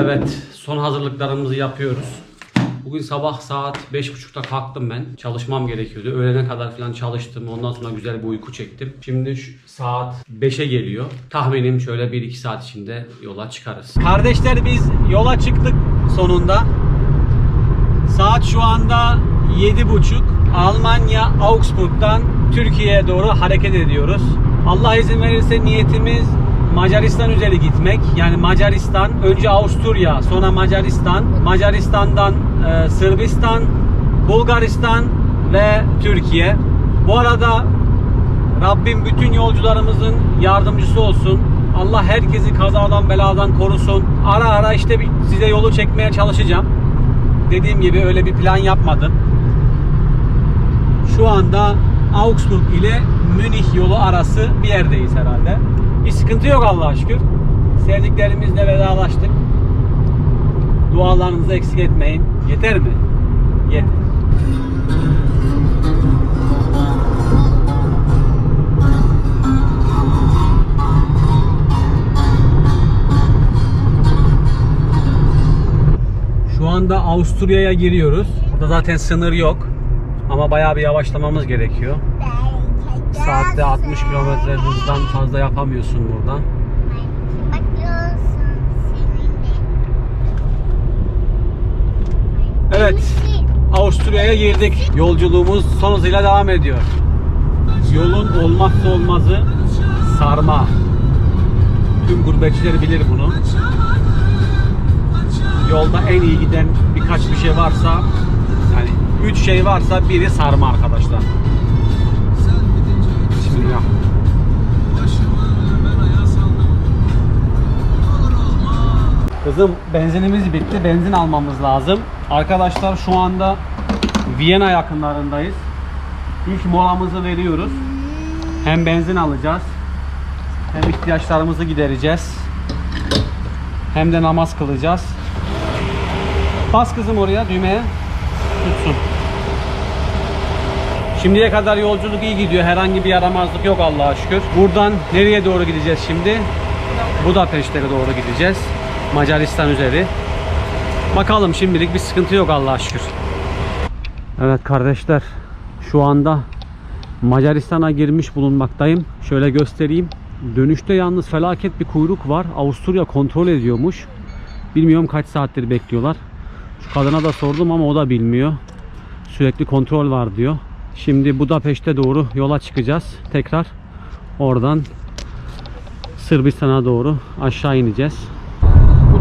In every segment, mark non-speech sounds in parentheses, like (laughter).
Evet, son hazırlıklarımızı yapıyoruz. Bugün sabah saat 5.30'da kalktım ben. Çalışmam gerekiyordu. Öğlene kadar falan çalıştım. Ondan sonra güzel bir uyku çektim. Şimdi şu saat 5'e geliyor. Tahminim şöyle 1-2 saat içinde yola çıkarız. Kardeşler biz yola çıktık sonunda. Saat şu anda 7.30. Almanya Augsburg'dan Türkiye'ye doğru hareket ediyoruz. Allah izin verirse niyetimiz Macaristan üzeri gitmek. Yani Macaristan, önce Avusturya, sonra Macaristan, Macaristan'dan e, Sırbistan, Bulgaristan ve Türkiye. Bu arada Rabbim bütün yolcularımızın yardımcısı olsun. Allah herkesi kazadan beladan korusun. Ara ara işte size yolu çekmeye çalışacağım. Dediğim gibi öyle bir plan yapmadım. Şu anda Augsburg ile Münih yolu arası bir yerdeyiz herhalde. Bir sıkıntı yok Allah'a şükür. Sevdiklerimizle vedalaştık. Dualarınızı eksik etmeyin. Yeter mi? Yeter. Şu anda Avusturya'ya giriyoruz. Burada zaten sınır yok. Ama bayağı bir yavaşlamamız gerekiyor. Saatte 60 km hızdan fazla yapamıyorsun burada. Evet. Avusturya'ya girdik. Yolculuğumuz son hızıyla devam ediyor. Yolun olmazsa olmazı sarma. Tüm gurbetçiler bilir bunu. Yolda en iyi giden birkaç bir şey varsa yani üç şey varsa biri sarma arkadaşlar. Kızım benzinimiz bitti. Benzin almamız lazım. Arkadaşlar şu anda Viyana yakınlarındayız. İlk molamızı veriyoruz. Hem benzin alacağız. Hem ihtiyaçlarımızı gidereceğiz. Hem de namaz kılacağız. Bas kızım oraya düğmeye. Tutsun. Şimdiye kadar yolculuk iyi gidiyor. Herhangi bir yaramazlık yok Allah'a şükür. Buradan nereye doğru gideceğiz şimdi? Budapeşte'ye doğru gideceğiz. Macaristan üzeri. Bakalım şimdilik bir sıkıntı yok Allah'a şükür. Evet kardeşler şu anda Macaristan'a girmiş bulunmaktayım. Şöyle göstereyim. Dönüşte yalnız felaket bir kuyruk var. Avusturya kontrol ediyormuş. Bilmiyorum kaç saattir bekliyorlar. Şu kadına da sordum ama o da bilmiyor. Sürekli kontrol var diyor. Şimdi Budapeşte doğru yola çıkacağız. Tekrar oradan Sırbistan'a doğru aşağı ineceğiz.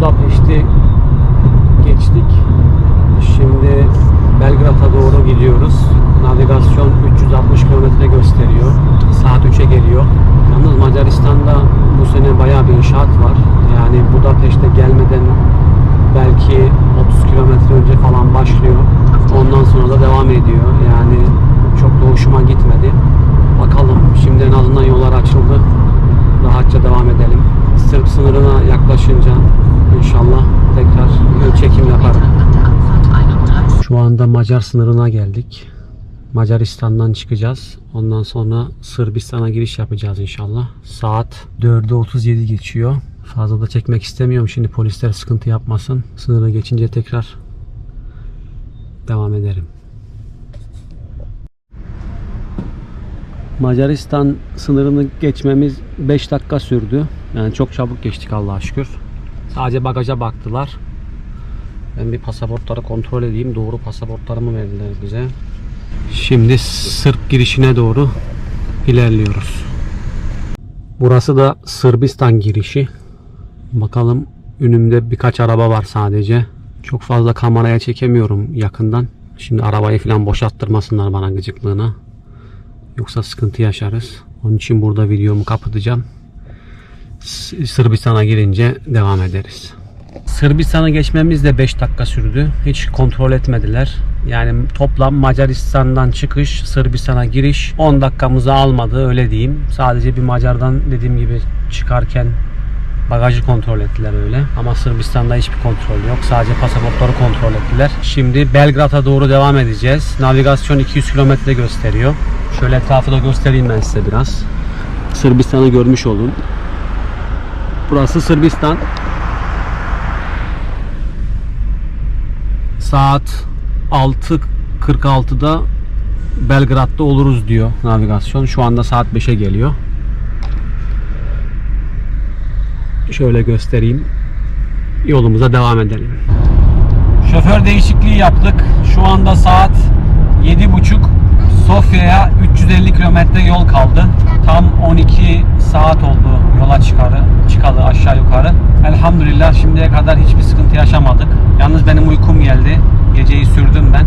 Budapeşte geçtik. Şimdi Belgrad'a doğru gidiyoruz. Navigasyon 360 kilometre gösteriyor. Saat 3'e geliyor. Yalnız Macaristan'da bu sene bayağı bir inşaat var. Yani Budapeşte gelmeden belki 30 kilometre önce falan başlıyor. Ondan sonra da devam ediyor. Yani çok da hoşuma gitmedi. Bakalım şimdi en azından yollar açıldı. Rahatça devam edelim. Sırp sınırına yaklaşınca inşallah tekrar bir çekim yaparım. Şu anda Macar sınırına geldik. Macaristan'dan çıkacağız. Ondan sonra Sırbistan'a giriş yapacağız inşallah. Saat 4'e 37 geçiyor. Fazla da çekmek istemiyorum. Şimdi polisler sıkıntı yapmasın. Sınırı geçince tekrar devam ederim. Macaristan sınırını geçmemiz 5 dakika sürdü. Yani çok çabuk geçtik Allah'a şükür. Sadece bagaja baktılar. Ben bir pasaportları kontrol edeyim. Doğru pasaportlarımı verdiler bize. Şimdi Sırp girişine doğru ilerliyoruz. Burası da Sırbistan girişi. Bakalım önümde birkaç araba var sadece. Çok fazla kameraya çekemiyorum yakından. Şimdi arabayı falan boşalttırmasınlar bana gıcıklığına. Yoksa sıkıntı yaşarız. Onun için burada videomu kapatacağım. Sırbistan'a girince devam ederiz. Sırbistan'a geçmemiz de 5 dakika sürdü. Hiç kontrol etmediler. Yani toplam Macaristan'dan çıkış, Sırbistan'a giriş 10 dakikamızı almadı öyle diyeyim. Sadece bir Macar'dan dediğim gibi çıkarken bagajı kontrol ettiler öyle. Ama Sırbistan'da hiçbir kontrol yok. Sadece pasaportları kontrol ettiler. Şimdi Belgrad'a doğru devam edeceğiz. Navigasyon 200 kilometre gösteriyor. Şöyle etrafı da göstereyim ben size biraz. Sırbistan'ı görmüş olun. Burası Sırbistan. saat 6.46'da Belgrad'da oluruz diyor navigasyon. Şu anda saat 5'e geliyor. Şöyle göstereyim. Yolumuza devam edelim. Şoför değişikliği yaptık. Şu anda saat 7.30. Sofya'ya 350 kilometre yol kaldı. Tam 12 saat oldu yola Elhamdülillah şimdiye kadar hiçbir sıkıntı yaşamadık. Yalnız benim uykum geldi. Geceyi sürdüm ben.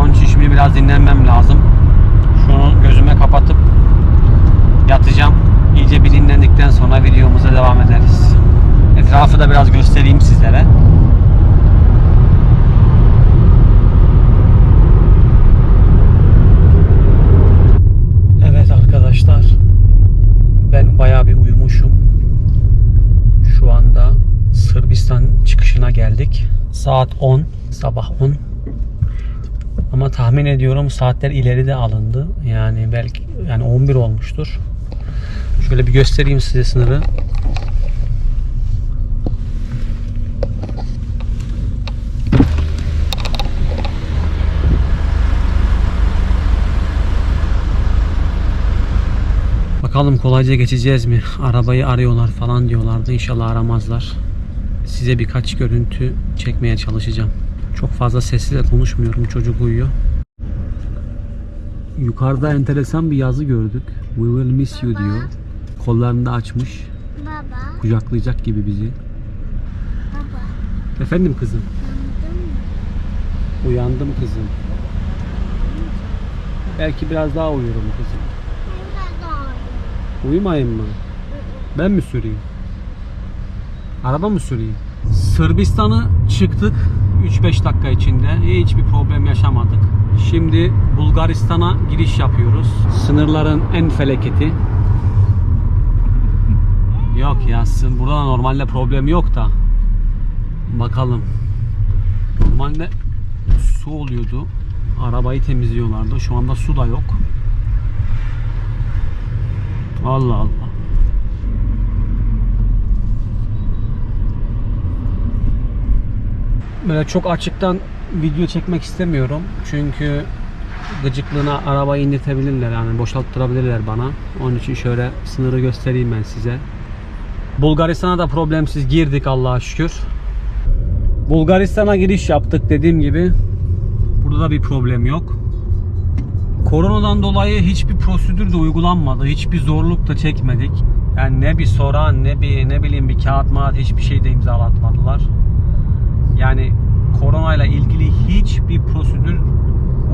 Onun için şimdi biraz dinlenmem lazım. Şunu gözüme kapatıp yatacağım. İyice bir dinlendikten sonra videomuza devam ederiz. Etrafı da biraz göstereyim sizlere. Evet arkadaşlar. Ben bayağı bir uyumuşum. Şu anda Sırbistan geldik. Saat 10. Sabah 10. Ama tahmin ediyorum saatler ileri de alındı. Yani belki yani 11 olmuştur. Şöyle bir göstereyim size sınırı. Bakalım kolayca geçeceğiz mi? Arabayı arıyorlar falan diyorlardı. İnşallah aramazlar. Size birkaç görüntü çekmeye çalışacağım. Çok fazla sesli de konuşmuyorum. Çocuk uyuyor. Yukarıda enteresan bir yazı gördük. We will miss you diyor. Kollarını da açmış. Baba, Kucaklayacak gibi bizi. baba, Efendim kızım. mı? Uyandım kızım. Belki biraz daha uyurum kızım. Ben de doğru. Uyumayayım mı? Ben mi süreyim? Araba mı süreyim? Sırbistan'ı çıktık 3-5 dakika içinde. Hiçbir problem yaşamadık. Şimdi Bulgaristan'a giriş yapıyoruz. Sınırların en feleketi. Yok ya burada da normalde problem yok da. Bakalım. Normalde su oluyordu. Arabayı temizliyorlardı. Şu anda su da yok. Allah Allah. Böyle çok açıktan video çekmek istemiyorum. Çünkü gıcıklığına arabayı indirtebilirler yani boşalttırabilirler bana. Onun için şöyle sınırı göstereyim ben size. Bulgaristan'a da problemsiz girdik Allah'a şükür. Bulgaristan'a giriş yaptık dediğim gibi. Burada da bir problem yok. Koronadan dolayı hiçbir prosedür de uygulanmadı. Hiçbir zorluk da çekmedik. Yani ne bir soran ne bir ne bileyim bir kağıt mağat hiçbir şey de imzalatmadılar. Yani koronayla ilgili hiçbir prosedür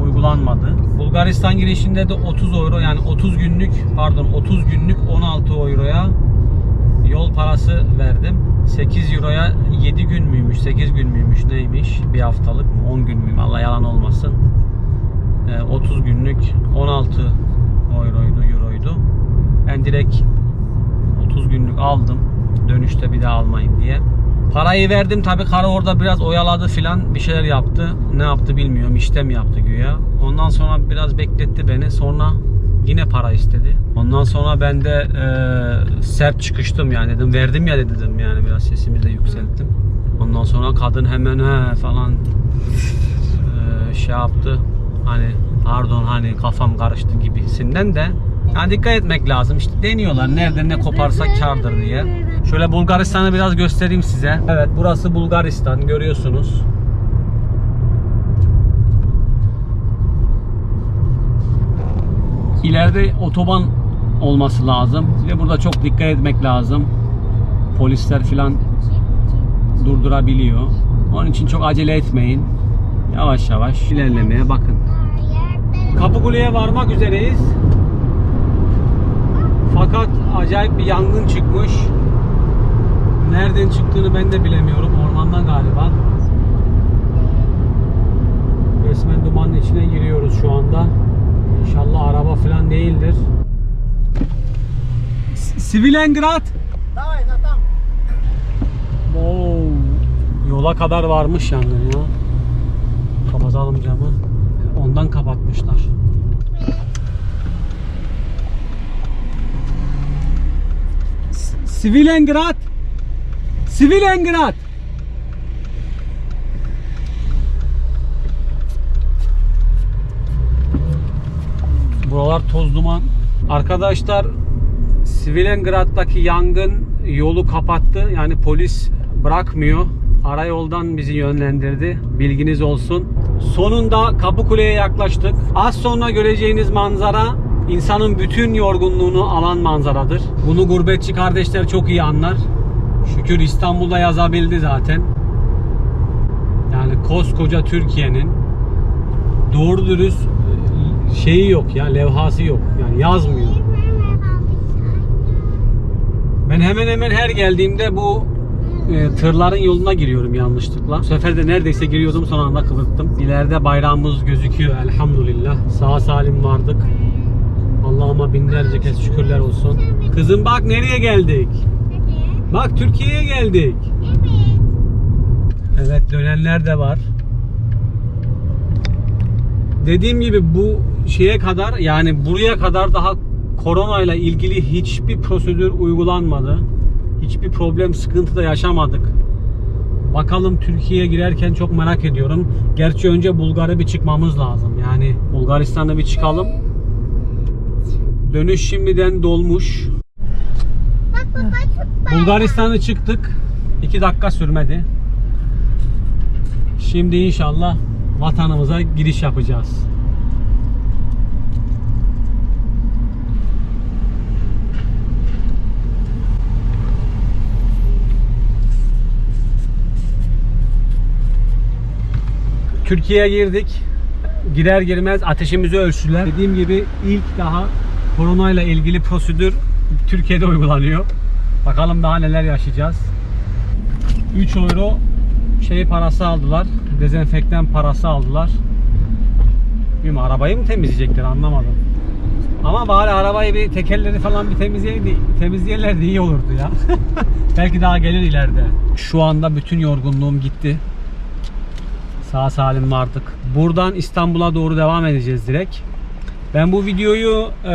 uygulanmadı. Bulgaristan girişinde de 30 euro yani 30 günlük pardon 30 günlük 16 euroya yol parası verdim. 8 euroya 7 gün müymüş 8 gün müymüş neymiş bir haftalık mı 10 gün müyüm Allah yalan olmasın. Ee, 30 günlük 16 euroydu, euroydu. Ben direkt 30 günlük aldım. Dönüşte bir daha almayın diye. Parayı verdim tabi karı orada biraz oyaladı filan bir şeyler yaptı. Ne yaptı bilmiyorum işlem yaptı güya. Ondan sonra biraz bekletti beni. Sonra yine para istedi. Ondan sonra ben de e, sert çıkıştım yani dedim verdim ya dedim yani biraz sesimi de yükselttim. Ondan sonra kadın hemen he falan e, şey yaptı. Hani pardon hani kafam karıştı gibisinden de yani dikkat etmek lazım. İşte deniyorlar nerede ne koparsa kardır diye. Şöyle Bulgaristan'ı biraz göstereyim size. Evet burası Bulgaristan görüyorsunuz. İleride otoban olması lazım ve burada çok dikkat etmek lazım. Polisler filan durdurabiliyor. Onun için çok acele etmeyin. Yavaş yavaş ilerlemeye bakın. Kapıkule'ye varmak üzereyiz. Fakat acayip bir yangın çıkmış. Nereden çıktığını ben de bilemiyorum. Ormandan galiba. Resmen dumanın içine giriyoruz şu anda. İnşallah araba falan değildir. Sivilengrad. Oo, yola kadar varmış yangın ya. Kapatalım camı. Ondan kapatmışlar. Sivilen grad. Sivilen grad. Buralar toz duman. Arkadaşlar Svilengrad'daki yangın yolu kapattı. Yani polis bırakmıyor. Ara yoldan bizi yönlendirdi. Bilginiz olsun. Sonunda Kapıkule'ye yaklaştık. Az sonra göreceğiniz manzara insanın bütün yorgunluğunu alan manzaradır. Bunu gurbetçi kardeşler çok iyi anlar. Şükür İstanbul'da yazabildi zaten. Yani koskoca Türkiye'nin doğru dürüst e, şeyi yok ya levhası yok. Yani yazmıyor. Ben hemen hemen her geldiğimde bu e, tırların yoluna giriyorum yanlışlıkla. Bu sefer de neredeyse giriyordum son anda kıvırttım. İleride bayrağımız gözüküyor elhamdülillah. Sağ salim vardık. Allah'ıma binlerce kez şükürler olsun. Kızım bak nereye geldik. Bak Türkiye'ye geldik. Evet dönenler de var. Dediğim gibi bu şeye kadar yani buraya kadar daha koronayla ilgili hiçbir prosedür uygulanmadı. Hiçbir problem, sıkıntı da yaşamadık. Bakalım Türkiye'ye girerken çok merak ediyorum. Gerçi önce Bulgar'a bir çıkmamız lazım. Yani Bulgaristan'a bir çıkalım. Dönüş şimdiden dolmuş. Bak baba çok Bulgaristan'a çıktık. 2 dakika sürmedi. Şimdi inşallah vatanımıza giriş yapacağız. Türkiye'ye girdik. Girer girmez ateşimizi ölçtüler. Dediğim gibi ilk daha koronayla ilgili prosedür Türkiye'de uygulanıyor. Bakalım daha neler yaşayacağız. 3 euro şey parası aldılar. Dezenfektan parası aldılar. Bilmiyorum arabayı mı temizleyecekler anlamadım. Ama bari arabayı bir tekerleri falan bir temizleyeydi, temizleyelerdi iyi olurdu ya. (laughs) Belki daha gelir ileride. Şu anda bütün yorgunluğum gitti. Sağ salim vardık. Buradan İstanbul'a doğru devam edeceğiz direkt. Ben bu videoyu e,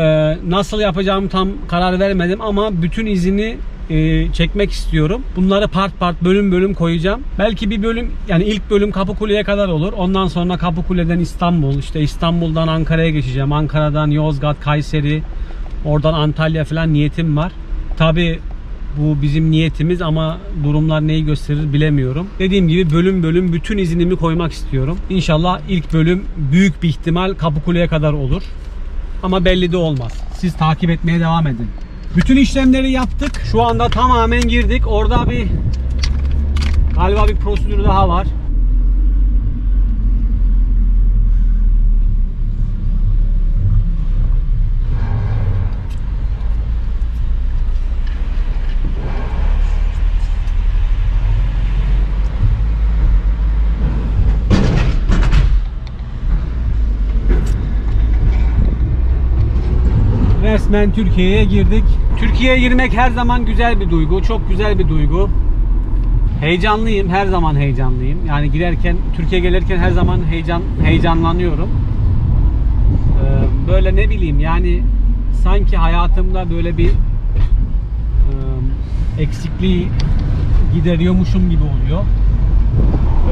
nasıl yapacağımı tam karar vermedim ama bütün izini e, çekmek istiyorum. Bunları part part bölüm bölüm koyacağım. Belki bir bölüm yani ilk bölüm Kapıkule'ye kadar olur. Ondan sonra Kapıkule'den İstanbul, işte İstanbul'dan Ankara'ya geçeceğim. Ankara'dan Yozgat, Kayseri, oradan Antalya falan niyetim var. Tabi bu bizim niyetimiz ama durumlar neyi gösterir bilemiyorum. Dediğim gibi bölüm bölüm bütün izinimi koymak istiyorum. İnşallah ilk bölüm büyük bir ihtimal Kapıkule'ye kadar olur. Ama belli de olmaz. Siz takip etmeye devam edin. Bütün işlemleri yaptık. Şu anda tamamen girdik. Orada bir galiba bir prosedür daha var. Resmen Türkiye'ye girdik. Türkiye'ye girmek her zaman güzel bir duygu. Çok güzel bir duygu. Heyecanlıyım. Her zaman heyecanlıyım. Yani girerken, Türkiye'ye gelirken her zaman heyecan heyecanlanıyorum. Ee, böyle ne bileyim yani sanki hayatımda böyle bir e, eksikliği gideriyormuşum gibi oluyor.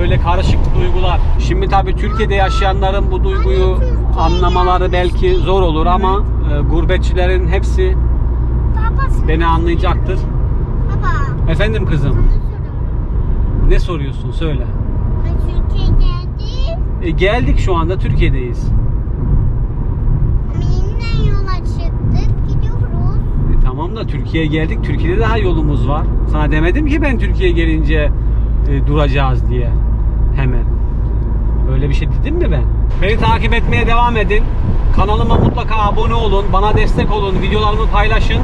Öyle karışık duygular. Şimdi tabii Türkiye'de yaşayanların bu duyguyu anlamaları belki zor olur ama e, gurbetçilerin hepsi beni anlayacaktır. Baba. Efendim kızım, ne soruyorsun söyle. Ben Türkiye geldim. E, geldik şu anda Türkiye'deyiz. Ama yeniden yola çıktık. Gidiyoruz. E, tamam da Türkiye'ye geldik. Türkiye'de daha yolumuz var. Sana demedim ki ben Türkiye'ye gelince e, duracağız diye. Hemen. Öyle bir şey dedim mi ben? Beni takip etmeye devam edin. Kanalıma mutlaka abone olun. Bana destek olun. Videolarımı paylaşın.